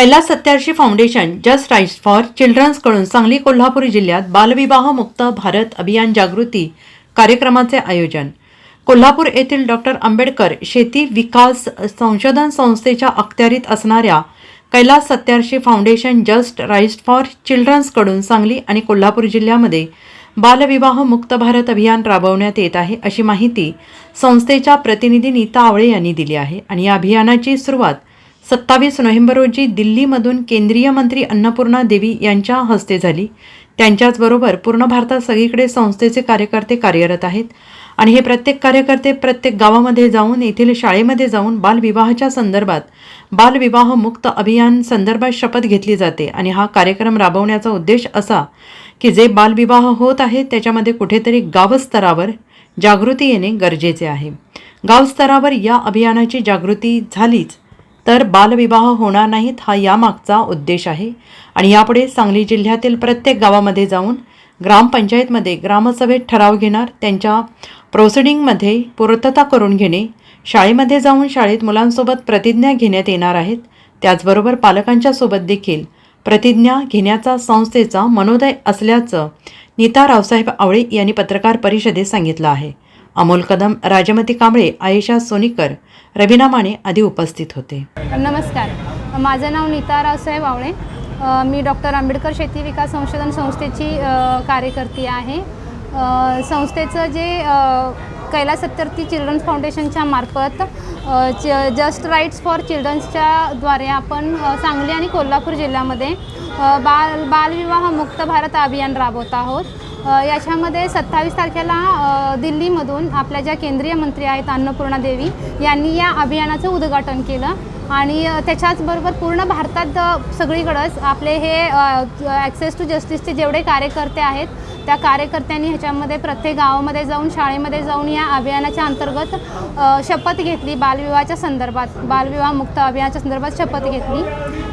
Kailash Satyarthi foundation just rights for चिल्ड्रन्सकडून Sangli Kolhapur जिल्ह्यात बालविवाह मुक्त भारत अभियान जागृती कार्यक्रमाचे आयोजन. कोल्हापूर येथील डॉक्टर आंबेडकर शेती विकास संशोधन संस्थेच्या अखत्यारीत असणाऱ्या Kailash Satyarthi foundation just rights for चिल्ड्रन्सकडून Sangli आणि कोल्हापूर जिल्ह्यामध्ये बालविवाह मुक्त भारत अभियान राबवण्यात येत आहे अशी माहिती संस्थेच्या प्रतिनिधी नीता आवळे यांनी दिली आहे आणि या अभियानाची सुरुवात सत्तावीस नोव्हेंबर रोजी दिल्लीमधून केंद्रीय मंत्री अन्नपूर्णा देवी यांच्या हस्ते झाली. त्यांच्याचबरोबर पूर्ण भारतात सगळीकडे संस्थेचे कार्यकर्ते कार्यरत आहेत. आणि हे प्रत्येक कार्यकर्ते प्रत्येक गावामध्ये जाऊन येथील शाळेमध्ये जाऊन बालविवाहाच्या संदर्भात बालविवाह मुक्त अभियान संदर्भात शपथ घेतली जाते. आणि हा कार्यक्रम राबवण्याचा उद्देश असा की जे बालविवाह होत आहेत त्याच्यामध्ये कुठेतरी गावस्तरावर जागृती येणे गरजेचे आहे. गावस्तरावर या अभियानाची जागृती झालीच. तर बालविवाह होणार नाहीत हा यामागचा उद्देश आहे. आणि यापुढे सांगली जिल्ह्यातील प्रत्येक गावामध्ये जाऊन ग्रामपंचायतमध्ये ग्रामसभेत ठराव घेणार त्यांच्या प्रोसिडिंगमध्ये पूर्तता करून घेणे शाळेमध्ये जाऊन शाळेत मुलांसोबत प्रतिज्ञा घेण्यात येणार आहेत. त्याचबरोबर पालकांच्या सोबत देखील प्रतिज्ञा घेण्याचा संस्थेचा मनोदय असल्याचं नीता रावसाहेब आवळे यांनी पत्रकार परिषदेत सांगितलं आहे. अमोल कदम राजमती कांबळे आयशा सोनीकर रवीना माने आदी उपस्थित होते. नमस्कार. माझं नाव नीता रावसाहेब आवळे. मी डॉक्टर आंबेडकर शेती विकास संशोधन संस्थेची कार्यकर्ती आहे. संस्थेचं जे अ, कैलास चिल्ड्रन्स फाउंडेशनच्या मार्फत च जस्ट राईट्स फॉर चिल्ड्रन्सच्या द्वारे आपण सांगली आणि कोल्हापूर जिल्ह्यामध्ये बाल बालविवाह मुक्त भारत अभियान राबवत आहोत. याच्यामध्ये सत्तावीस तारखेला दिल्लीमधून आपल्या ज्या केंद्रीय मंत्री आहेत अन्नपूर्णा देवी यांनी या अभियानाचं उद्घाटन केलं. आणि त्याच्याचबरोबर पूर्ण भारतात सगळीकडंच आपले हे ॲक्सेस टू जस्टिसचे जेवढे कार्यकर्ते आहेत त्या कार्यकर्त्यांनी ह्याच्यामध्ये प्रत्येक गावामध्ये जाऊन शाळेमध्ये जाऊन या अभियानाच्या अंतर्गत शपथ घेतली. बालविवाहाच्या संदर्भात बालविवाह मुक्त अभियानाच्या संदर्भात शपथ घेतली.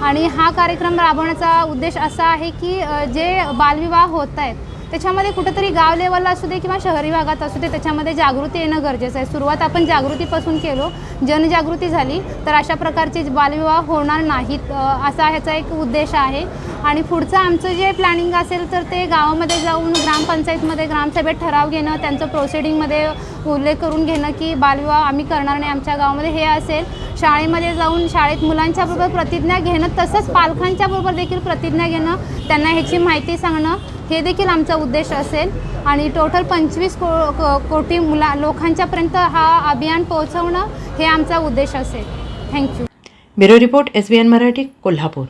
आणि हा कार्यक्रम राबवण्याचा उद्देश असा आहे की जे बालविवाह होत आहेत त्याच्यामध्ये कुठंतरी गाव लेवलला असू दे किंवा शहरी भागात असू दे त्याच्यामध्ये जागृती येणं गरजेचं आहे. सुरुवात आपण जागृतीपासून केलो. जनजागृती झाली तर अशा प्रकारचे बालविवाह होणार नाहीत असा ह्याचा एक उद्देश आहे. आणि पुढचं आमचं जे प्लॅनिंग असेल तर ते गावामध्ये जाऊन ग्रामपंचायतमध्ये ग्रामसभेत ठराव घेणं त्यांचं प्रोसिडिंगमध्ये उल्लेख करून घेणं की बालविवाह आम्ही करणार नाही आमच्या गावामध्ये हे असेल. शाळेमध्ये जाऊन शाळेत मुलांच्या बरोबर प्रतिज्ञा घेणं तसंच पालकांच्या बरोबर देखील प्रतिज्ञा घेणं त्यांना ह्याची माहिती सांगणं हे देखील आमचा उद्देश असेल. आणि टोटल पंचवीस को को- कोटी मुला लोकांच्यापर्यंत हा अभियान पोहोचवणं हे आमचा उद्देश असेल. Thank you bureau report S B N Marathi Kolhapur.